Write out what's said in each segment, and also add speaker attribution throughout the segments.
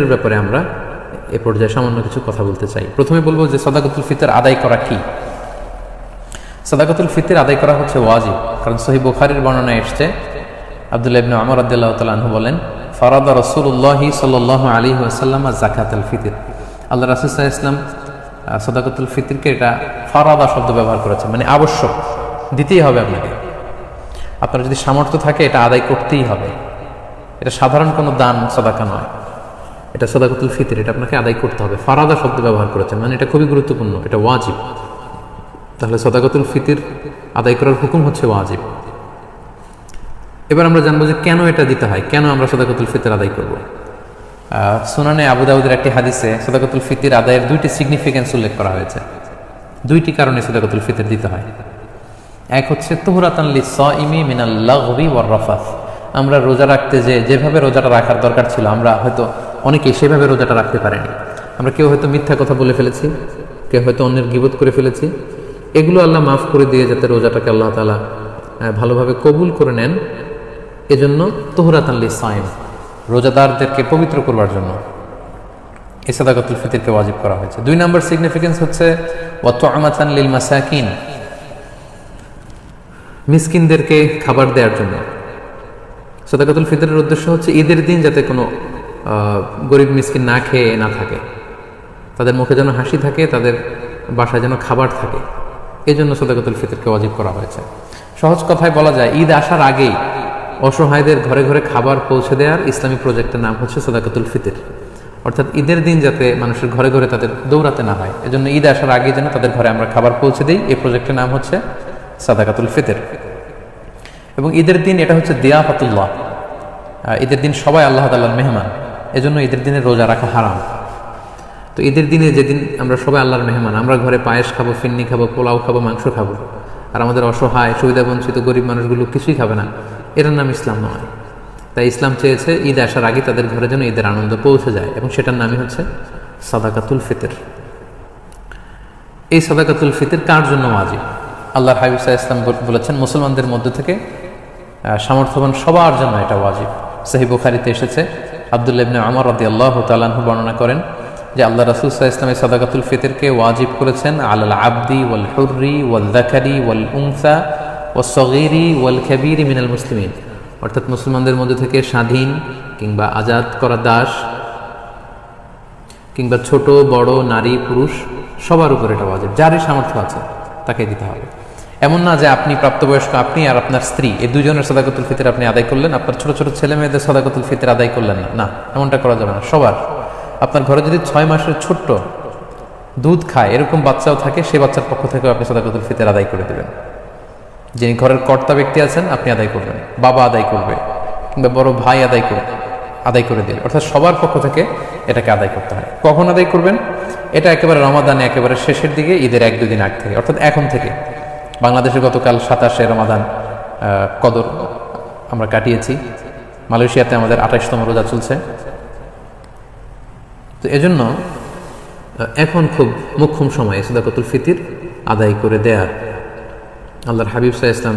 Speaker 1: এর ব্যাপারে আমরা এ পর্যায়ে সামান্য কিছু কথা বলতে চাই। প্রথমে বলব যে সদাকতুল ফিতর আদায় করা কি? সদাকতুল ফিতর আদায় করা হচ্ছে ওয়াজিব। কারণ সহি বুখারির বর্ণনায় এসছে, আব্দুল্লাহ ইবনে আমর আদিল্লাহ তালু বলেন, ফরাদা রসুল্লাহি সাল আলী আসাল্লাম জাকাত আল ফিতির। আল্লাহ রাসুসাহ ইসলাম সদাকতুল ফিতিরকে এটা ফরাদা শব্দ ব্যবহার করেছে মানে আবশ্যক, দিতেই হবে আপনাকে। আপনার যদি সামর্থ্য থাকে, এটা আদায় করতেই হবে। এটা সাধারণ কোনো দান, সদাকা নয়। এটা সদাকতুল ফিতর, এটা আপনাকে আদায় করতে হবে। ফারাদা শব্দ ব্যবহার করেছেন মানে এটা খুবই গুরুত্বপূর্ণ, এটা ওয়াজিব। তাহলে সদাকতুল ফিতির আদায় করার হুকুম হচ্ছে ওয়াজিব। এবার আমরা জানব যে কেন এটা দিতে হয়, কেন আমরা সদাকতুল ফিতর আদায় করব। সুনানে আবু দাউদের একটি হাদিসে সদাকতুল ফিতির আদায়ের দুইটি সিগনিফিকেন্স উল্লেখ করা হয়েছে। দুইটি কারণে সদাকতুল ফিতর দিতে হয়। এক হচ্ছে, তোহরাতান লি ইমি মিনাল লাগবি ওয়ার রফাত আমরা রোজা রাখতে যে, যেভাবে রোজাটা রাখার দরকার ছিল, আমরা হয়তো অনেকেই সেভাবে রোজাটা রাখতে পারিনি। আমরা কেউ হয়তো মিথ্যা কথা বলে ফেলেছি, কেউ হয়তো অন্যের গিবোধ করে ফেলেছি। এগুলো আল্লাহ মাফ করে দিয়ে যাতে রোজাটাকে আল্লাহ তালা ভালোভাবে কবুল করে নেন। এজন্য তোহরাতান লি সাইম রোজাদারদেরকে পবিত্র করবার জন্য। সাদাকাতুল ফিতিরকে ওয়াজিব করা হয়েছে। দুই নম্বর সিগনিফিকেন্স হচ্ছে লিল মাসাকিন, মিসকিনদেরকে খাবার দেওয়ার জন্য। সদাকাতুল ফিতরের উদ্দেশ্য হচ্ছে ঈদের দিন যাতে কোনো গরিব মিসকিন না খেয়ে না থাকে। তাদের মুখে যেন হাসি থাকে, তাদের বাসায় যেন খাবার থাকে। এই জন্য সদাকাতুল ফিতরকে অজীব করা হয়েছে। সহজ কথায় বলা যায়, ঈদ আসার আগেই অসহায়দের ঘরে ঘরে খাবার পৌঁছে দেওয়ার ইসলামী প্রজেক্টের নাম হচ্ছে সদাকাতুল ফিতর। অর্থাৎ ঈদের দিন যাতে মানুষের ঘরে ঘরে তাদের দৌড়াতে না হয়, এজন্য ঈদ আসার আগে যেন তাদের ঘরে আমরা খাবার পৌঁছে দিই, এই প্রজেক্টের নাম হচ্ছে সাদাকাতুল ফিতর। এবং ঈদের দিন এটা হচ্ছে দিয়াফাতুল্লাহ। ঈদের দিন সবাই আল্লাহ তাল্লাহর মেহমান। এজন্য ঈদের দিনে রোজা রাখা হারাম। তো ঈদের দিনে যেদিন আমরা সবাই আল্লাহর মেহমান, আমরা ঘরে পায়েস খাব, ফিন্নি খাব, পোলাও খাব, মাংস খাব। আর আমাদের অসহায় সুবিধা বঞ্চিত গরিব মানুষগুলো কিছুই খাবে না। এটার নাম ইসলাম নয়। তাই ইসলাম চেয়েছে ঈদ আসার আগে তাদের ঘরে যেন ঈদের আনন্দ পৌঁছে যায় এবং সেটার নামই হচ্ছে সাদাকাতুল ফিতর। এই সাদাকাতুল ফিতর কার জন্য ওয়াজিব? আল্লাহ হাবিবসা ইসলাম বলেছেন, মুসলমানদের মধ্য থেকে সামর্থ্যবান সবার জন্য এটা ওয়াজিব। সাহি বুখারিতে এসেছে আবদুল্লাহ ইবনে আমর রাদি আল্লাহ তালাহু বর্ণনা করেন যে আল্লাহ রাসুল সাহা ইসলামের সাদাকাতুল ফিতরকে ওয়াজিব করেছেন আল্লাহ আব্দি ওয়াল হুর্রি ওয়াল দাকারি ওয়াল উংসা ও সগিরি ওয়াল খাবিরি মিনাল মুসলিমিন। অর্থাৎ মুসলমানদের মধ্যে থেকে স্বাধীন কিংবা আজাদ করা দাস কিংবা ছোট, বড়, নারী, পুরুষ সবার উপর এটা ওয়াজিব। যারই সামর্থ্য আছে তাকে দিতে হবে। এমন না যে আপনি প্রাপ্তবয়স্ক, আপনি আর আপনার স্ত্রী, এই দুজনের সদাকতুল ফিতর আপনি আদায় করলেন, আপনার ছোট ছোট ছেলে মেয়েদের সদাকতুল ফিতর আদায় করলেন না। না, এমনটা করা যাবে না, সবার। আপনার ঘরে যদি ছয় মাসের ছোট্ট দুধ খায়, এরকম বাচ্চাও থাকে সেই বাচ্চার পক্ষ থেকেও আপনি সদাকতুল ফিতর আদায় করে দেবেন। যিনি ঘরের কর্তা ব্যক্তি আছেন, আপনি আদায় করবেন, বাবা আদায় করবে, কিংবা বড় ভাই আদায় করবে, আদায় করে দেবে। অর্থাৎ সবার পক্ষ থেকে এটাকে আদায় করতে হয়। কখন আদায় করবেন? এটা একেবারে রমাদানে, একেবারে শেষের দিকে, ঈদের এক দুদিন আগ থেকে, অর্থাৎ এখন থেকে। বাংলাদেশে গতকাল সাতাশে রমাদান কদর আমরা কাটিয়েছি। মালয়েশিয়াতে আমাদের আঠাশতম রোজা চলছে। তো এজন্য এখন খুব মুখ্যম সময় সুদাকতুল ফিতির আদায় করে দেয়ার। আল্লাহর হাবিব সাহা ইসলাম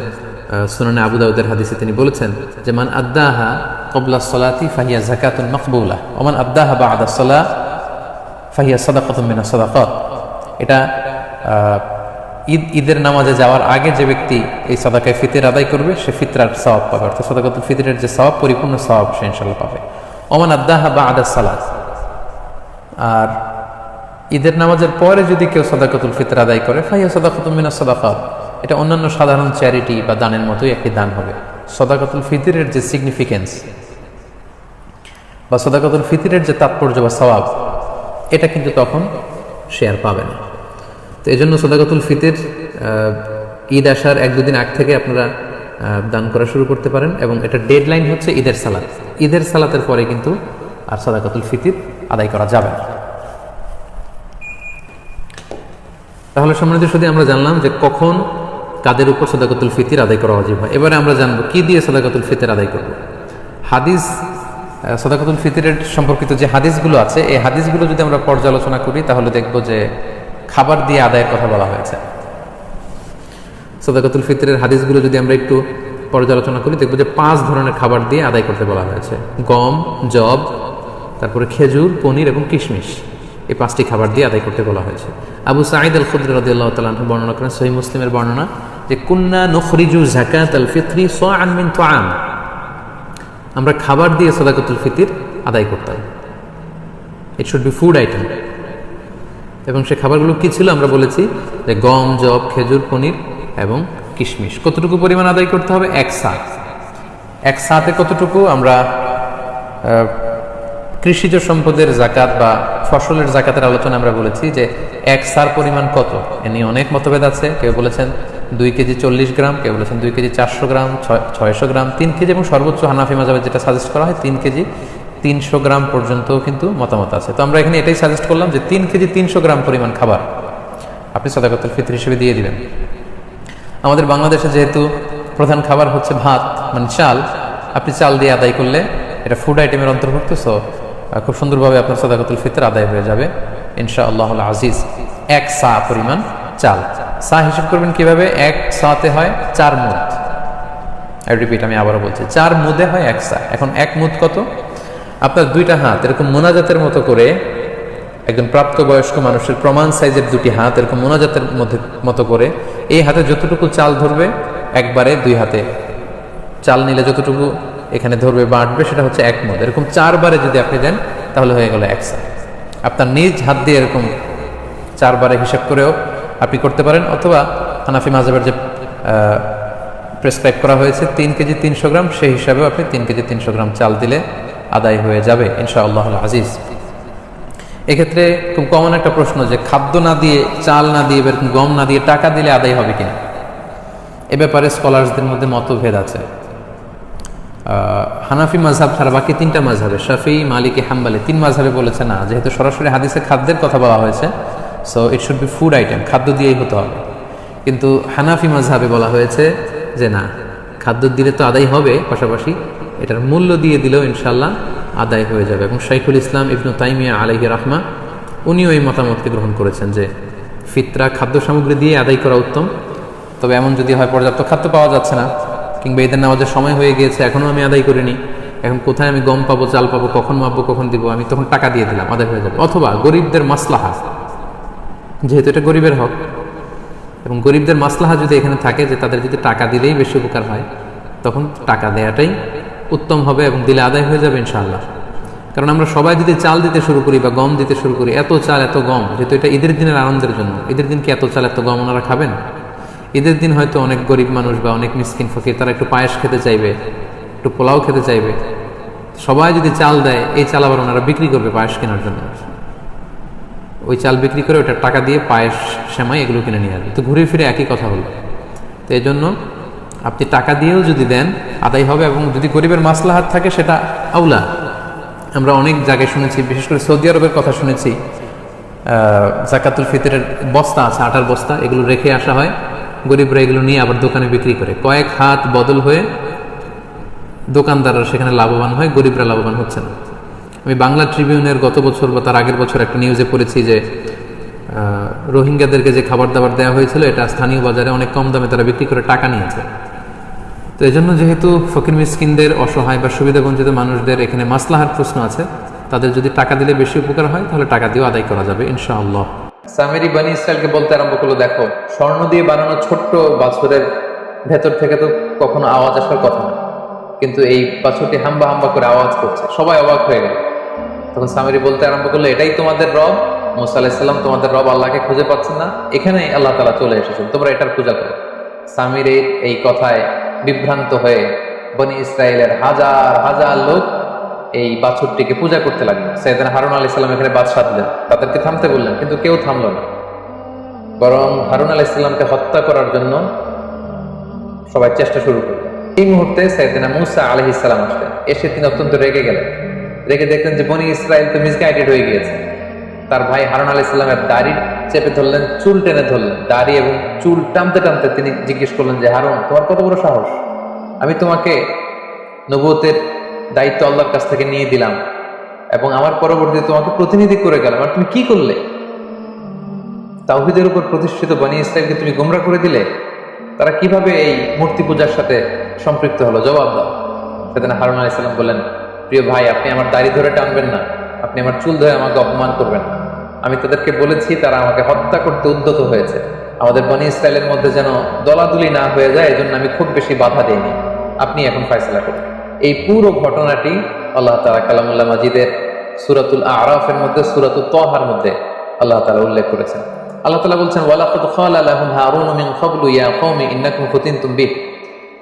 Speaker 1: সুনানে আবু দাউদের হাদিসে তিনি বলেছেন যে, মান আদাহা কবলা সলাতি ফাহিয়া জাকাতুল মকবুলা ওমান আদাহা বা আদা সলা ফাহিয়া সাদাকাতুম মিনা সাদাকাত। এটা ঈদ, ঈদের নামাজে যাওয়ার আগে যে ব্যক্তি এই সাদাকায় ফিতের আদায় করবে, সে ফিতরার স্বভাব পাবে। অর্থাৎ সাদাকাতুল ফিতরের যে স্বভাব পরিপূর্ণ সওয়াব সে ইনশাল্লাহ পাবে। ওমান আদাহা বা আদা সালাত আর ঈদের নামাজের পরে যদি কেউ সদাকতুল ফিতর আদায় করে ফাইয়া সদাকতুল মিনা সদাকাত। এটা অন্যান্য সাধারণ চ্যারিটি বা দানের মতোই একটি দান হবে। সদাকতুল ফিতরের যে সিগনিফিকেন্স বা সদাকতুল ফিতরের যে তাৎপর্য বা সওয়াব, এটা কিন্তু তখন শেয়ার পাবে না। তো এই জন্য সদাকতুল ফিতের ঈদ আসার এক দুদিন আগ থেকে আপনারা দান করা শুরু করতে পারেন এবং এটা ডেডলাইন হচ্ছে ঈদের সালাত। ঈদের সালাতের পরে কিন্তু আর সদাকতুল ফিতির আদায় করা যাবে না। তাহলে সম্মানিত শুধু আমরা জানলাম যে কখন, কাদের উপর সদাকতুল ফিতির আদায় করা অজীব হয়। এবারে আমরা জানব কি দিয়ে সদাকতুল ফিতির আদায় করব। হাদিস সদাকতুল ফিতিরের সম্পর্কিত যে হাদিসগুলো আছে, এই হাদিসগুলো যদি আমরা পর্যালোচনা করি, তাহলে দেখব যে খাবার দিয়ে আদায়ের কথা বলা হয়েছে। সদাকতুল ফিতরের হাদিসগুলো যদি আমরা একটু পর্যালোচনা করি, দেখব যে পাঁচ ধরনের খাবার দিয়ে আদায় করতে বলা হয়েছে। গম জব তারপরে খেজুর, পনির এবং কিশমিশ। এই পাঁচটি খাবার দিয়ে আদায় করতে বলা হয়েছে। আবু সাঈদ আল খুদ্র রদিয়াল্লাহ তালাহ বর্ণনা করেন সহি মুসলিমের বর্ণনা যে, কুন্না নখরিজু জাকাত আল ফিত্রি সোয়ান মিন তোয়ান আমরা খাবার দিয়ে সদাকতুল ফিতির আদায় করতাম। It should be food item এবং সে খাবারগুলো কী ছিল আমরা বলেছি যে গম জব খেজুর, পনির এবং কিশমিশ। কতটুকু পরিমাণ আদায় করতে হবে? এক সা এক সাতে কতটুকু? আমরা কৃষিজ সম্পদের জাকাত বা ফসলের জাকাতের আলোচনা আমরা বলেছি যে এক সার পরিমাণ কত? এ নিয়ে অনেক মতভেদ আছে। কেউ বলেছেন দুই কেজি চল্লিশ গ্রাম, কেউ বলেছেন দুই কেজি চারশো গ্রাম, ছয়- ছয়শো গ্রাম, তিন কেজি এবং সর্বোচ্চ হানাফি মাজাবে যেটা সাজেস্ট করা হয়, তিন কেজি তিনশো গ্রাম পর্যন্ত কিন্তু মতামত আছে। তো আমরা এখানে এটাই সাজেস্ট করলাম যে তিন কেজি তিনশো গ্রাম পরিমাণ খাবার আপনি সদাকতুল ফিতর হিসেবে দিয়ে দিবেন। আমাদের বাংলাদেশে যেহেতু প্রধান খাবার হচ্ছে ভাত মানে চাল, আপনি চাল দিয়ে আদায় করলে এটা ফুড আইটেমের অন্তর্ভুক্ত সো খুব সুন্দরভাবে আপনার সদাকতুল ফিতর আদায় হয়ে যাবে। ইনশা আল্লাহ আজিজ, এক সা পরিমাণ চাল। সা হিসেব করবেন কীভাবে? এক সাতে হয় চার মুদ। আই রিপিট আমি আবারও বলছি, চার মুদে হয় এক সা এখন এক মুদ কত? আপনার দুইটা হাত, এরকম মোনাজাতের মতো করে একজন প্রাপ্তবয়স্ক মানুষের প্রমাণ সাইজের দুটি হাত, এরকম মোনাজাতের মধ্যে মতো করে এই হাতে যতটুকু চাল ধরবে, একবারে দুই হাতে চাল নিলে যতটুকু এখানে ধরবে বাঁটবে সেটা হচ্ছে এক মত এরকম চারবারে যদি আপনি দেন, তাহলে হয়ে গেল একসা আপনার নিজ হাত দিয়ে এরকম চারবারে হিসাব করেও আপনি করতে পারেন, অথবা হানাফি মাজাবের যে প্রেসক্রাইব করা হয়েছে, তিন কেজি তিনশো গ্রাম, সেই হিসাবেও আপনি তিন কেজি তিনশো গ্রাম চাল দিলে আদায় হয়ে যাবে, ইনশাআল্লাহ আজিজ। এক্ষেত্রে খুব কমন একটা প্রশ্ন যে, খাদ্য না দিয়ে, চাল না দিয়ে এরকম গম না দিয়ে টাকা দিলে আদায় হবে কিনা? এ ব্যাপারে স্কলার্সদের মধ্যে মতভেদ আছে। হানাফি মাঝহাব ছাড়া বাকি তিনটা মাঝহাবে শাফি, মালিকি, হাম্বালি, তিন মাঝহাবে বলেছে না, যেহেতু সরাসরি হাদিসে খাদ্যের কথা বলা হয়েছে so it should be food item খাদ্য দিয়েই হতে হবে। কিন্তু হানাফি মাঝহাবে বলা হয়েছে যে, না, খাদ্য দিলে তো আদায় হবে পাশাপাশি এটার মূল্য দিয়ে দিলেও ইনশাল্লাহ আদায় হয়ে যাবে। এবং শাইখুল ইসলাম ইবনু তাইমিয়া আলাইহি রাহমা, উনিও এই মতামতকে গ্রহণ করেছেন যে ফিতরা খাদ্য সামগ্রী দিয়ে আদায় করা উত্তম। তবে এমন যদি হয়, পর্যাপ্ত খাদ্য পাওয়া যাচ্ছে না, কিংবা ঈদের নামাজের সময় হয়ে গিয়েছে, এখনও আমি আদায় করিনি, এখন কোথায় আমি গম পাবো, চাল পাবো, কখন মাপবো, কখন দিব, আমি তখন টাকা দিয়ে দিলাম, আদায় হয়ে যাবে। অথবা গরিবদের মাসলাহা, যেহেতু এটা গরিবের হক, এবং গরিবদের মাসলাহা যদি এখানে থাকে যে তাদের যদি টাকা দিলেই বেশি উপকার হয়, তখন টাকা দেয়াটাই উত্তম হবে এবং দিলে আদায় হয়ে যাবে ইনশাআল্লাহ। কারণ আমরা সবাই যদি চাল দিতে শুরু করি বা গম দিতে শুরু করি, এত চাল, এত গম, যেহেতু এটা ঈদের দিনের আনন্দের জন্য। ঈদের দিন কি এত চাল, এত গম ওনারা খাবেন? ঈদের দিন হয়তো অনেক গরিব মানুষ বা অনেক মিসকিন ফকির, তারা একটু পায়েস খেতে চাইবে, একটু পোলাও খেতে চাইবে। সবাই যদি চাল দেয়, এই চাল আবার ওনারা বিক্রি করবে পায়েস কেনার জন্য। ওই চাল বিক্রি করে ওটা টাকা দিয়ে পায়েস, সেমাই এগুলো কিনে নিয়ে আসবে। তো ঘুরে ফিরে একই কথা হলো তো এই জন্য আপনি টাকা দিয়েও যদি দেন, আদায় হবে এবং যদি গরিবের মাসলাহাত থাকে, সেটা আউলা আমরা অনেক জায়গায় শুনেছি, বিশেষ করে সৌদি আরবের কথা শুনেছি জাকাতুল ফিতরের বস্তা আছে, আটার বস্তা, এগুলো রেখে আসা হয়। গরিবরা এগুলো নিয়ে আবার দোকানে বিক্রি করে। কয়েক হাত বদল হয়ে দোকানদাররা সেখানে লাভবান হয়, গরিবরা লাভবান হচ্ছে না। আমি বাংলা ট্রিবিউনের গত বছর বা তার আগের বছর একটা নিউজে পড়েছি যে রোহিঙ্গাদেরকে যে খাবার দাবার দেওয়া হয়েছিল, এটা স্থানীয় বাজারে অনেক কম দামে তারা বিক্রি করে টাকা নিয়েছে। তো এই জন্য যেহেতু ফকির মিসকিনদের অসহায় বা সুবিধাবঞ্চিত মানুষদের এখানে মাসলাহার প্রশ্ন আছে, তাদের যদি টাকা দিলে বেশি উপকার হয়, তাহলে টাকা দিয়েও আদায় করা যাবে, ইনশাআল্লাহ। সামেরি বানি ইসরায়েলকে বলতে আরম্ভ করল, দেখো, স্বর্ণ দিয়ে বানানো ছোট্ট বাছুরের ভেতর থেকে তো কখনো আওয়াজ আসার কথা না। কিন্তু এই বাছুরটি হাম্বা হাম্বা করে আওয়াজ করছে, সবাই অবাক হয়ে গেল। তখন সামেরি বলতে আরম্ভ করল, এটাই তোমাদের রব, মুসা তোমাদের রব, আল্লাহকে খুঁজে পাচ্ছেন না। এখানেই আল্লাহ তালা চলে এসেছেন, তোমরা এটার পূজা করো। সামির এই কথায় বিভ্রান্ত হয়ে বনি ইসরায়েলের হাজার হাজার লোক এই বাছুরটিকে পূজা করতে লাগল। সৈয়দান হারুন আলি সাল্লাম এখানে বাদশাহ দিলেন। তাদেরকে থামতে বললেন, কিন্তু কেউ থামলো না। বরং হারুন আলি সাল্লামকে হত্যা করার জন্য সবাই চেষ্টা শুরু করল। এই মুহূর্তে সৈয়দিনা মুসা আলহ ইসলাম আসলেন। এসে তিনি অত্যন্ত রেগে গেলেন। রেগে দেখলেন যে বনি ইসরায়েল তো মিসগাইডেড হয়ে গিয়েছে। তার ভাই হারুন আলাহ ইসলামের দাড়ি চেপে ধরলেন, চুল টেনে ধরলেন। দাড়ি এবং চুল টানতে টানতে তিনি জিজ্ঞেস করলেন যে, হারুন, তোমার কত বড় সাহস? আমি তোমাকে নবুয়তের দায়িত্ব আল্লাহর কাছ থেকে নিয়ে দিলাম এবং আমার পরবর্তী তোমাকে প্রতিনিধি করে গেলাম। আর তুমি কি করলে? তাওহিদের উপর প্রতিষ্ঠিত বানী ইসরায়েলকে তুমি গোমরা করে দিলে? তারা কীভাবে এই মূর্তি পূজার সাথে সম্পৃক্ত হলো? জবাব দাও। সেদিন হারুন আলাহ ইসলাম বললেন, প্রিয় ভাই, আপনি আমার দাড়ি ধরে টানবেন না। আপনি আমার চুল ধরে আমাকে অপমান করবেন না। আমি তাদেরকে বলেছি, তারা আমাকে হত্যা করতে উদ্যত হয়েছে। আমাদের বনি ইসরায়েলের মধ্যে যেন দলাদুলি না হয়ে যায়, এজন্য আমি খুব বেশি বাধা দিইনি। আপনি এখন ফয়সলা করুন। এই পুরো ঘটনাটি আল্লাহ তালা কালামুল্লাহ মাজিদের সুরাতুল আরাফের মধ্যে সুরাতুল তহার মধ্যে আল্লাহ তালা উল্লেখ করেছেন। আল্লাহ তালা বলছেন, ওয়ালাকাদ ক্বালা লাহুম হারুন মিন ক্বাবলু ইয়া কওমি ইন্নাকুম ফুতিনতুম বিহ।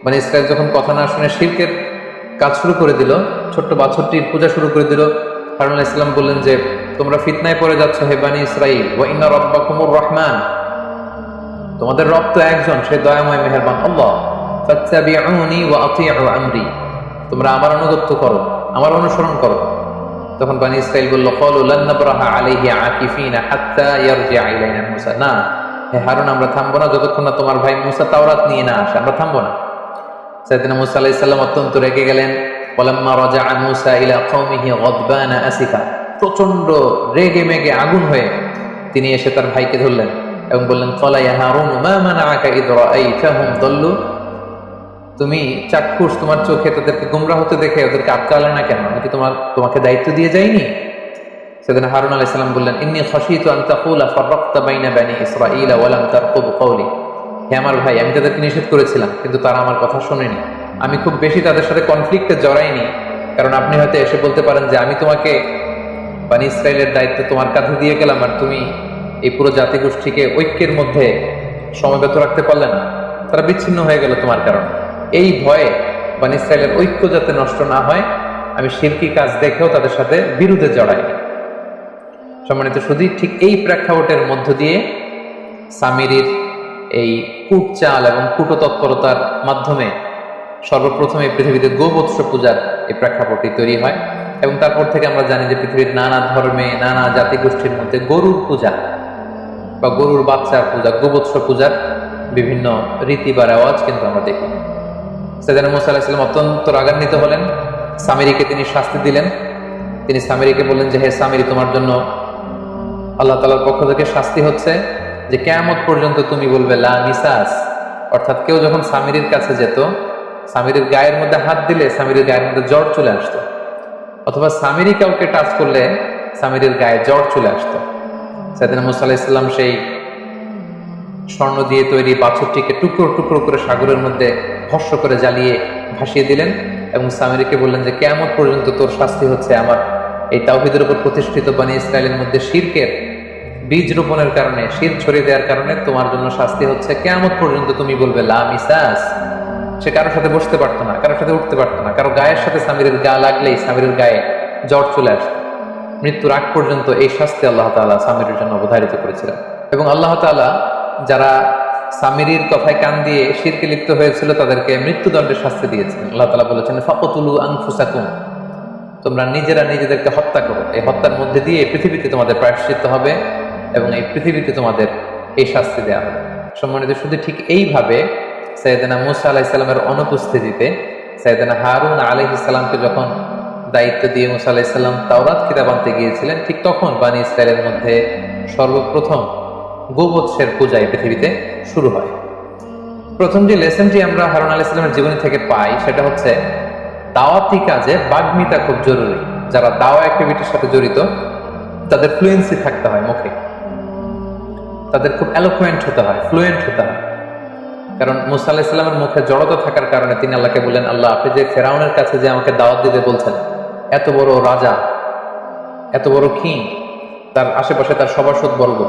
Speaker 1: মানে ইসরায়েল যখন কথা না শুনে শিরকের কাজ শুরু করে দিল, ছোট্ট বাছরটির পূজা শুরু করে দিল হারুন আলাইহিস সালাম বললেন যে, তোমরা ফিতনায় পড়ে যাচ্ছ হে বানি ইসরাইল ওয়া ইন্না রাব্বাকুমুর রহমান। তোমাদের রব তো একজন, সে দয়াময় মেহেরবান আল্লাহ। ফাত্তাবিউনি ওয়া আতিউ আমরি। তোমরা আমার অনুগত্য করো, আমার অনুসরণ করো। তখন বানি ইসরাইল বলল, ক্বালু লান নাবরাহা আলাইহি আকিফিনা হাত্তা ইয়ারজিআ ইলাইনা মূসা। না, হে হারুন, আমরা থামবো না যতক্ষণ না তোমার ভাই মুসা তাওরাত নিয়ে না আসে, আমরা থামবো না। সাইদিনা মুসা আলাইহিস অত্যন্ত রেগে গেলেন। ইলা প্রচণ্ড রেগে মেগে আগুন হয়ে তিনি এসে তার ভাইকে ধরলেন এবং বললেন কলা তুমি চাক্ষুষ, তোমার চোখে তাদেরকে গুমরা হতে দেখে ওদেরকে আটকালে না কেন? আমি কি তোমার, তোমাকে দায়িত্ব দিয়ে যাইনি? সেদিন হারুন আলাইহিস সালাম বললেন, ইন্নী খাশিতু আন তাকুলা ফাররাকতা বাইনা বানি ইসরাঈলা ওয়া লাম তারকুব কওলি। হে আমার ভাই, আমি তাদেরকে নিষেধ করেছিলাম, কিন্তু তারা আমার কথা শোনেনি। আমি খুব বেশি তাদের সাথে কনফ্লিক্টে জড়াইনি। কারণ আপনি হয়তো এসে বলতে পারেন যে, আমি তোমাকে বানি ইসরায়েলের দায়িত্ব তোমার কাঁধে দিয়ে গেলাম আর তুমি এই পুরো জাতিগোষ্ঠীকে ঐক্যের মধ্যে সমবেত রাখতে পারলে না। তারা বিচ্ছিন্ন হয়ে গেল তোমার কারণে। এই ভয়ে বানি ইসরায়েলের ঐক্য যাতে নষ্ট না হয়, আমি শিল্পী কাজ দেখেও তাদের সাথে বিরুদ্ধে জড়াই। সম্মানিত শুধু ঠিক এই প্রেক্ষাপটের মধ্য দিয়ে সামিরির এই কূটচাল এবং কূটতৎপরতার মাধ্যমে সর্বপ্রথম এই পৃথিবীতে গোবৎস পূজার এই প্রেক্ষাপটটি তৈরি হয় এবং তারপর থেকে আমরা জানি যে পৃথিবীর নানা ধর্মে, নানা জাতিগোষ্ঠীর মধ্যে গরুর পূজা বা গরুর বাচ্চার পূজা, গোবৎস পূজার বিভিন্ন রীতি বা রেওয়াজ কিন্তু আমরা দেখি। সেদিন মুসা অত্যন্ত রাগান্বিত হলেন, সামিরিকে তিনি শাস্তি দিলেন। তিনি সামিরিকে বললেন যে, হে সামিরি, তোমার জন্য আল্লাহ তালার পক্ষ থেকে শাস্তি হচ্ছে যে, কেয়ামত পর্যন্ত তুমি বলবে, লা মিসাস অর্থাৎ কেউ যখন সামিরির কাছে যেত সামিরির গায়ের মধ্যে হাত দিলে সামিরির গায়ের মধ্যে জ্বর চলে আসতো। অথবা সামিরি কাউকে টাচ করলে সামিরির গায়ে জ্বর চলে আসতো। সেদিন মুসা ইসলাম সেই স্বর্ণ দিয়ে তৈরি পাথরটিকে টুকরো টুকরো করে সাগরের মধ্যে ভস্য করে জ্বালিয়ে ভাসিয়ে দিলেন এবং সামিরিকে বললেন যে কেমন পর্যন্ত তোর শাস্তি হচ্ছে আমার। এই তাওহিদের উপর প্রতিষ্ঠিত বানী ইসরায়েলের মধ্যে শিরকের বীজ রোপণের কারণে, শির ছড়িয়ে দেওয়ার কারণে তোমার জন্য শাস্তি হচ্ছে। কেমন পর্যন্ত তুমি বলবে, লা মিসাস। সে কারোর সাথে বসতে পারতো না, কারোর সাথে উঠতে পারতো না। কারও গায়ের সাথে সামিরের গা লাগলেই সামিরের গায়ে জ্বর চলে আসতো। মৃত্যুর আগ পর্যন্ত এই শাস্তি আল্লাহ তাআলা সামিরের জন্য অবধারিত করেছিলেন। এবং আল্লাহ তাআলা যারা সামিরির কথায় কান দিয়ে শিরকে লিপ্ত হয়েছিল, তাদেরকে মৃত্যুদণ্ডের শাস্তি দিয়েছেন আল্লাহ তালা বলেছেন, ফাকতুলু আনফুসাকুম। তোমরা নিজেরা নিজেদেরকে হত্যা করো। এই হত্যার মধ্যে দিয়ে এই পৃথিবীতে তোমাদের প্রায়শ্চিত্ত হবে এবং এই পৃথিবীতে তোমাদের এই শাস্তি দেওয়া হবে। সম্মানিত শুধু ঠিক এইভাবে সৈয়দনা মুসা আলাহ ইসলামের অনুপস্থিতিতে সৈয়দনা হারুন আলহ ইসলামকে যখন দায়িত্ব দিয়ে মুসা আলাহ ইসলাম তাওরাত কিতাব আনতে গিয়েছিলেন, ঠিক তখন বানী ইসরায়েলের মধ্যে সর্বপ্রথম গোবৎসের পূজা এই পৃথিবীতে শুরু হয়। প্রথম যে লেসনটি আমরা হারুন আলাহ ইসলামের জীবনী থেকে পাই, সেটা হচ্ছে, দাওয়াতি কাজে বাগ্মিতা খুব জরুরি। যারা দাওয়া অ্যাক্টিভিটির সাথে জড়িত, তাদের ফ্লুয়েন্সি থাকতে হয় মুখে। তাদের খুব অ্যালোকুয়েন্ট হতে হয় ফ্লুয়েন্ট হতে হয়। কারণ মুসা আল্লাহ ইসলামের মুখে জড়তা থাকার কারণে তিনি আল্লাহকে বললেন, আল্লাহ, আপনি যে ফেরাউনের কাছে যে আমাকে দাওয়াত দিতে বলছেন, এত বড় রাজা, এত বড় কিং তার আশেপাশে তার সভাসদ বর্গ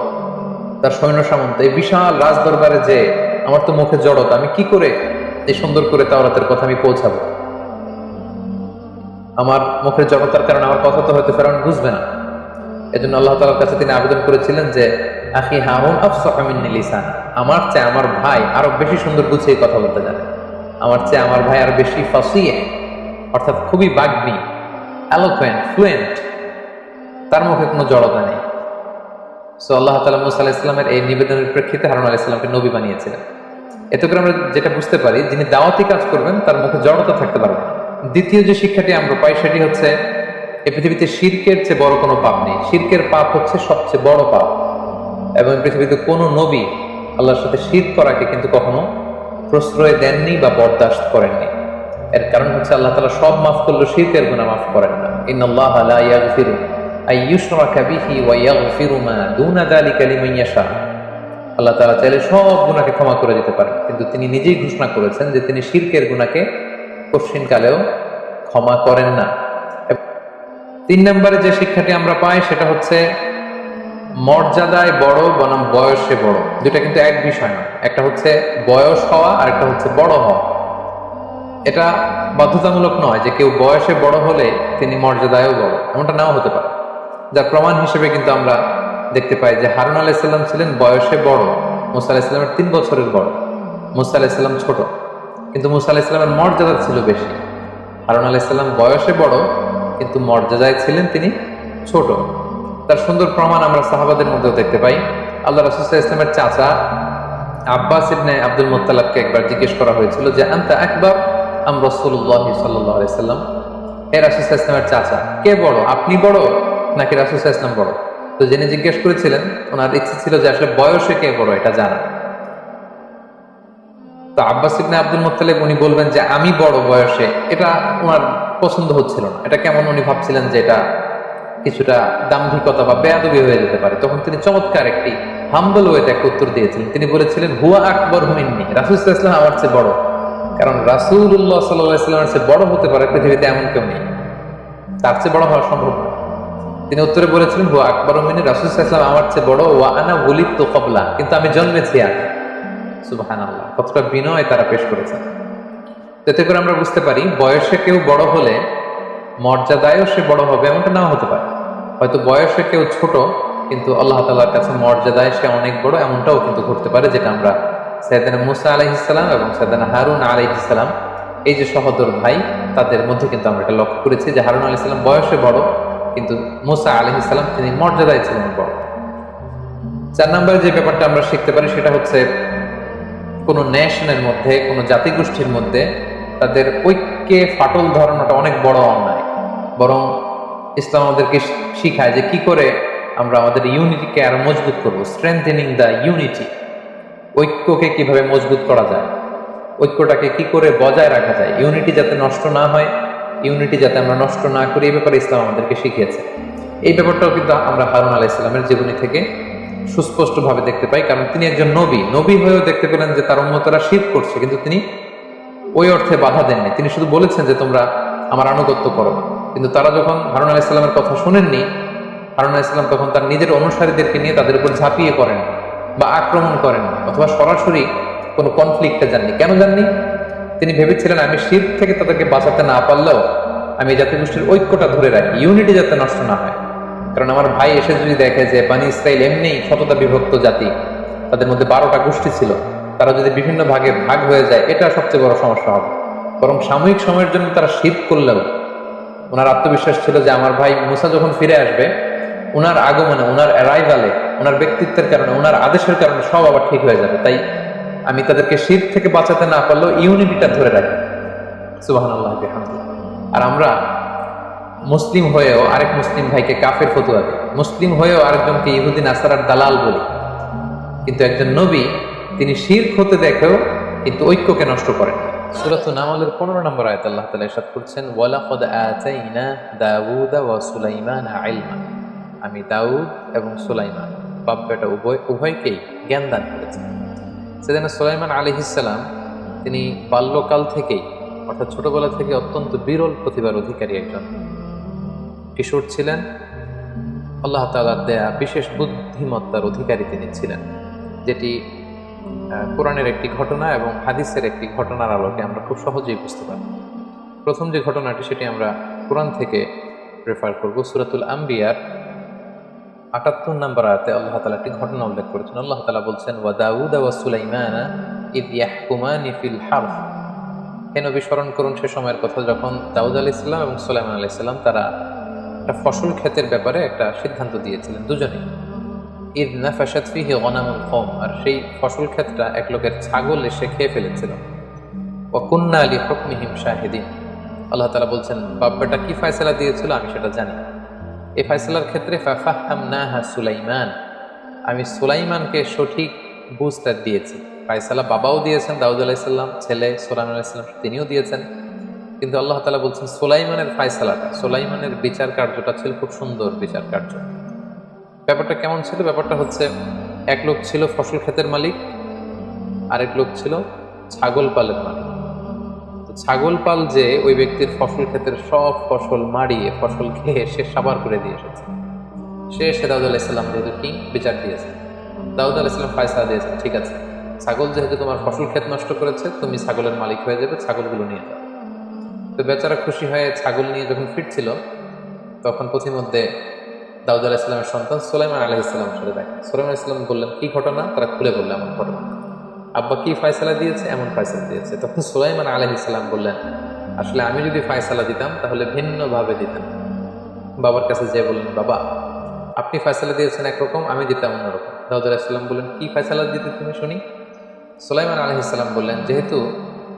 Speaker 1: তার সৈন্য সামন্ত, এই বিশাল রাজ দরবারে যে আমার তো মুখে জড়তা, আমি কি করে এই সুন্দর করে তাওরাতের কথা আমি পৌঁছাবো? আমার মুখের জড়তার কারণে আমার কথা তো হয়তো ফেরাউন বুঝবে না। এজন্য আল্লাহ তালার কাছে তিনি আবেদন করেছিলেন যে আখি হারুন আফসাহামিন লিসান। আমার চেয়ে আমার ভাই আরও বেশি সুন্দর গুছিয়ে কথা বলতে জানে। আমার চেয়ে আমার ভাই আরও বেশি ফাসিয়ে, অর্থাৎ খুবই বাগ্মী অ্যালোকুয়েন্ট ফ্লুয়েন্ট তার মুখে কোনো জড়তা নেই। সো আল্লাহ তালা মুসা ইসলামের এই নিবেদনের প্রেক্ষিতে হারুন আলাহ ইসলামকে নবী বানিয়েছিলেন। এতে করে আমরা যেটা বুঝতে পারি, যিনি দাওয়াতি কাজ করবেন, তার মুখে জড়তা থাকতে পারবে দ্বিতীয় যে শিক্ষাটি আমরা পাই, সেটি হচ্ছে এই পৃথিবীতে শিরকের চেয়ে বড় কোনো পাপ নেই। শিরকের পাপ হচ্ছে সবচেয়ে বড় পাপ। এবং পৃথিবীতে কোনো নবী আল্লাহর সাথে শির করাকে কিন্তু কখনো প্রশ্রয় দেননি বা বরদাস্ত করেননি। এর কারণ হচ্ছে আল্লাহ তালা সব মাফ করল শিরকের গুণা মাফ করেন না। ইন আল্লাহ আল্লাহ তাআলা চাইলে সব গুনাহকে ক্ষমা করে দিতে পারেন কিন্তু তিনি নিজেই ঘোষণা করেছেন যে তিনি শিরকের গুনাহকে কঠিনকালেও ক্ষমা করেন না। তিন নম্বরে যে শিক্ষাটি আমরা পাই সেটা হচ্ছে মর্যাদায় বড় বনাম বয়সে বড়। দুটা কিন্তু এক বিষয় না। একটা হচ্ছে বয়স হওয়া আর একটা হচ্ছে বড় হওয়া। এটা বাধ্যতামূলক নয় যে কেউ বয়সে বড় হলে তিনি মর্যাদায়ও বড়। এমনটা নাও হতে পারে। যার প্রমাণ হিসেবে কিন্তু আমরা দেখতে পাই যে হারুন আলাইসাল্লাম ছিলেন বয়সে বড়। মুসা আলাইসাল্লামের তিন বছরের বড়। মুসা আলাইসাল্লাম ছোট। কিন্তু মুসা আলাইসাল্লামের মর্যাদা ছিল বেশি। হারুন আলাইসাল্লাম বয়সে বড়, কিন্তু মর্যাদায় ছিলেন তিনি ছোট। তার সুন্দর প্রমাণ আমরা সাহাবাদের মধ্যেও দেখতে পাই। আল্লাহ রাসুসাহ ইসলামের চাচা আব্বাস ইবনে আব্দুল মোত্তালাবকে একবার জিজ্ঞেস করা হয়েছিল যে, আন্তা একবার আম রসুল্লাহ সাল্লাহ সাল্লাম হে রাসুসাহ ইসলামের চাচা। কে বড়? আপনি বড়? নাকি রাসুসাহ ইসলাম বড়? তো যিনি জিজ্ঞেস করেছিলেন, ওনার ইচ্ছে ছিল যে আসলে বয়সে কে বড়, এটা জানা। তো আব্বাস ইবনে আব্দুল মোত্তালেব উনি বলবেন যে, আমি বড় বয়সে। এটা ওনার পছন্দ হচ্ছিল না। এটা কেমন উনি ভাবছিলেন যে এটা কিছুটা দাম্ভিকতা বা বেয়াদবি হয়ে যেতে পারে। তখন তিনি চমৎকার একটি হাম্বল ওয়েতে একটা উত্তর দিয়েছিলেন। তিনি বলেছিলেন, হুয়া আকবর হুমিননি রাসুল ইসলাম আমার চেয়ে বড়। কারণ রাসুল্লাহ সাল্লামের চেয়ে বড় হতে পারে পৃথিবীতে এমন কেউ নেই। তার চেয়ে বড় হওয়া সম্ভব তিনি উত্তরে বলেছিলেন, হুয়া আকবর হুমিনী রাসুল ইসলাম আমার চেয়ে বড়, ওয়া আনা বলিত তো কবলা কিন্তু আমি জন্মেছি আগে। সুবাহান আল্লাহ কতটা বিনয় তারা পেশ করেছেন। এতে করে আমরা বুঝতে পারি, বয়সে কেউ বড় হলে মর্যাদায়ও সে বড় হবে, এমনটা নাও হতে পারে। হয়তো বয়সে কেউ ছোট, কিন্তু আল্লাহ তালার কাছে মর্যাদায় সে অনেক বড়, এমনটাও কিন্তু ঘটতে পারে যেটা আমরা সৈয়দানা মুসা আলহিসাম এবং সৈয়দানা হারুন আলহিসাম এই যে সহদর ভাই, তাদের মধ্যে কিন্তু আমরা এটা লক্ষ্য করেছি যে হারুন আলহিসাম বয়সে বড়, কিন্তু মুসা আলহিসাম তিনি মর্যাদায় ছিলেন বড়। চার নম্বরে যে ব্যাপারটা আমরা শিখতে পারি সেটা হচ্ছে কোনো ন্যাশনের মধ্যে, কোনো জাতিগোষ্ঠীর মধ্যে তাদের ঐক্যে ফাটল ধরানোটা অনেক বড় অন্যায়। বরং ইসলাম আমাদেরকে শিখায় যে কি করে আমরা আমাদের ইউনিটিকে আরও মজবুত করব স্ট্রেংথেনিং দ্য ইউনিটি ঐক্যকে কীভাবে মজবুত করা যায়, ঐক্যটাকে কি করে বজায় রাখা যায় ইউনিটি যাতে নষ্ট না হয় ইউনিটি যাতে আমরা নষ্ট না করি, এই ব্যাপারে ইসলাম আমাদেরকে শিখিয়েছে। এই ব্যাপারটাও কিন্তু আমরা হারুন আলাহ ইসলামের জীবনী থেকে সুস্পষ্টভাবে দেখতে পাই, কারণ তিনি একজন নবী। নবী হয়েও দেখতে পেলেন যে তার উন্মতরা শীত করছে, কিন্তু তিনি ওই অর্থে বাধা দেননি। তিনি শুধু বলেছেন যে তোমরা আমার আনুগত্য করো। কিন্তু তারা যখন হারুন আলাহ ইসলামের কথা শোনেননি, হারুন ইসলাম তখন তার নিজের অনুসারীদেরকে নিয়ে তাদের উপর ঝাঁপিয়ে করেন বা আক্রমণ করেন অথবা সরাসরি কোনো কনফ্লিক্টে যাননি। কেন যাননি? তিনি ভেবেছিলেন, আমি শীত থেকে তাদেরকে বাঁচাতে না পারলেও আমি জাতিগোষ্ঠীর ঐক্যটা ধরে রাখি ইউনিটি যাতে নষ্ট না হয়। কারণ আমার ভাই এসে যদি দেখে যে বানি ইসরায়েল এমনি শততা বিভক্ত জাতি, তাদের মধ্যে বারোটা গোষ্ঠী ছিল, তারা যদি বিভিন্ন ভাগে ভাগ হয়ে যায়, এটা সবচেয়ে বড় সমস্যা হবে। বরং সাময়িক সময়ের জন্য তারা শীত করলেও ওনার আত্মবিশ্বাস ছিল যে আমার ভাই মুসা যখন ফিরে আসবে, ওনার আগমনে, ওনার অ্যারাইভালে ওনার ব্যক্তিত্বের কারণে, ওনার আদেশের কারণে সব আবার ঠিক হয়ে যাবে। তাই আমি তাদেরকে শীত থেকে বাঁচাতে না পারলেও ইউনিটিটা ধরে রাখি। সুবাহ আর আমরা মুসলিম হয়েও আরেক মুসলিম ভাইকে কাফের ফতুয়া দিই। মুসলিম হয়েও আরেকজনকে ইহুদিন আসারার দালাল বলি। কিন্তু একজন নবী, তিনি শির হতে দেখেও কিন্তু ঐক্যকে নষ্ট করেন সুরাত নামলের পনেরো নম্বর আয়ত আল্লাহ তালা ইসাদ করছেন, ওয়ালাকদ আতাইনা দাউদা ওয়া সুলাইমান আইলমা আমি দাউদ এবং সুলাইমান, বাপ বেটা উভয় উভয়কেই জ্ঞান দান করেছেন সেদিন সুলাইমান আলিহিসাল্লাম তিনি বাল্যকাল থেকেই, অর্থাৎ ছোটবেলা থেকে অত্যন্ত বিরল প্রতিভার অধিকারী একজন কিশোর ছিলেন। আল্লাহ তালার দেয়া বিশেষ বুদ্ধিমত্তার অধিকারী তিনি ছিলেন, যেটি কোরআনের একটি ঘটনা এবং হাদিসের একটি ঘটনার আলোকে আমরা খুব সহজেই বুঝতে পারি প্রথম যে ঘটনাটি সেটি আমরা কোরআন থেকে রেফার করব, সুরাতুল আম্বিয়ার আটাত্তর নম্বর আয়াতে আল্লাহ তালা একটি ঘটনা উল্লেখ করেছেন। আল্লাহ তালা বলছেন, ওয়া দাউদ করুন সে সময়ের কথা যখন দাউদ আলি ইসলাম এবং সুলাইমান আলি ইসলাম তারা একটা ফসল ক্ষেতের ব্যাপারে একটা সিদ্ধান্ত দিয়েছিলেন, দুজনেই। ঈদ নাফাসাত ফিহি গনামুল কম আর সেই ফসল ক্ষেতটা এক লোকের ছাগল এসে খেয়ে ফেলেছিল। ও কুন্না আলী হকমিহিম শাহিদিন। আল্লাহ তালা বলছেন বাব্বাটা কি ফয়সলা দিয়েছিল আমি সেটা জানি। এই ফয়সলার ক্ষেত্রে ফাফাহাম নাহা সুলাইমান। আমি সুলাইমানকে সঠিক বুঝতে দিয়েছি। ফয়সালা বাবাও দিয়েছেন, দাউদ আলাইসাল্লাম ছেলে সোলাম আলাইসাল্লাম তিনিও দিয়েছেন। কিন্তু আল্লাহ তালা বলছেন, সোলাইমানের ফায়সালাটা, সোলাইমানের বিচার কার্যটা ছিল খুব সুন্দর বিচার কার্য। ব্যাপারটা কেমন ছিল? ব্যাপারটা হচ্ছে, এক লোক ছিল ফসল ক্ষেতের মালিক, আরেক লোক ছিল ছাগল পালের মালিক। ছাগল পাল যে ওই ব্যক্তির ফসল ক্ষেতের সব ফসল মারিয়ে ফসল খেয়ে সে সাবার করে দিয়ে এসেছে। সে সে দাউদ আলাইসাল্লাম যেহেতু কিং বিচার দিয়েছে। দাউদ আলাইসাল্লাম ফায়সা দিয়েছে, ঠিক আছে। ছাগল যেহেতু তোমার ফসল ক্ষেত নষ্ট করেছে, তুমি ছাগলের মালিক হয়ে যাবে, ছাগলগুলো নিয়ে যাও। তো বেচারা খুশি হয়ে ছাগল নিয়ে যখন ফিরছিল, তখন পথিমধ্যে দাউদ আলাহিসামের সন্তান সোলাইমান আলহিসামের সাথে দেখা সোলাইমান ইসলাম বললেন, কি ঘটনা? তারা খুলে বলল এমন ঘটনা। আব্বা কি ফয়সালা দিয়েছে? এমন ফয়সালা দিয়েছে। তখন সোলাইমান আলহিসাল্লাম বললেন, আসলে আমি যদি ফয়সালা দিতাম, তাহলে ভিন্নভাবে দিতাম। বাবার কাছে যেয়ে বললেন, বাবা, আপনি ফয়সালা দিয়েছেন একরকম, আমি দিতাম অন্যরকম। দাউদ আলাহিসাল্লাম বললেন, কি ফয়সালা দিতে তুমি শুনি? সোলাইমান আলহিসাল্লাম বললেন, যেহেতু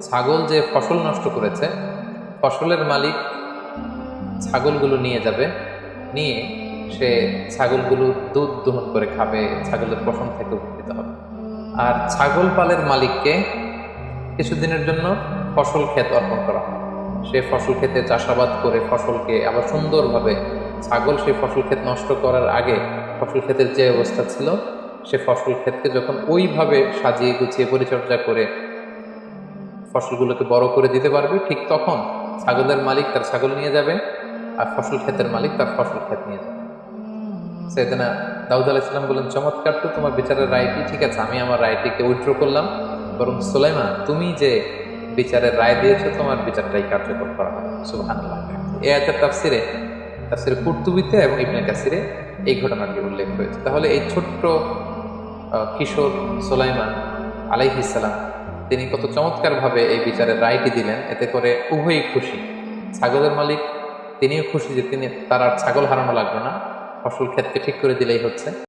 Speaker 1: ছাগল যে ফসল নষ্ট করেছে, ফসলের মালিক ছাগলগুলো নিয়ে যাবে, নিয়ে সে ছাগলগুলো দুধ দহন করে খাবে, ছাগলের পশম থেকে উপকৃত হবে। আর ছাগল পালের মালিককে কিছুদিনের জন্য ফসল ক্ষেত অর্পণ করা হয় সে ফসল ক্ষেতে চাষাবাদ করে ফসলকে আবার সুন্দরভাবে ছাগল সেই ফসল ক্ষেত নষ্ট করার আগে ফসল ক্ষেতের যে অবস্থা ছিল, সে ফসল ক্ষেতকে যখন ওইভাবে সাজিয়ে গুছিয়ে পরিচর্যা করে ফসলগুলোকে বড় করে দিতে পারবে, ঠিক তখন ছাগলের মালিক তার ছাগল নিয়ে যাবে আর ফসল ক্ষেতের মালিক তার ফসল ক্ষেত নিয়ে যাবে। সেদিনা দাউদ আলাহ ইসলাম বললেন, চমৎকার তো তোমার বিচারের রায়টি, ঠিক আছে, আমি আমার রায়টিকে উইথড্র করলাম। বরং সোলাইমান, তুমি যে বিচারের রায় দিয়েছ, তোমার বিচারটাই কার্যকর করা হবে। সুবহান এ আয়াতের তাফসিরে, তাফসির কুর্তুবিতে এবং ইবনে কাসিরে এই ঘটনাটি উল্লেখ হয়েছে তাহলে এই ছোট্ট কিশোর সোলাইমান আলাইহিসাল্লাম তিনি কত চমৎকারভাবে এই বিচারের রায়টি দিলেন। এতে করে উভয়ই খুশি। ছাগলের মালিক, তিনিও খুশি যে তিনি, তার আর ছাগল হারানো লাগবে না। ফসল ক্ষেতকে ঠিক করে দিলেই হচ্ছে।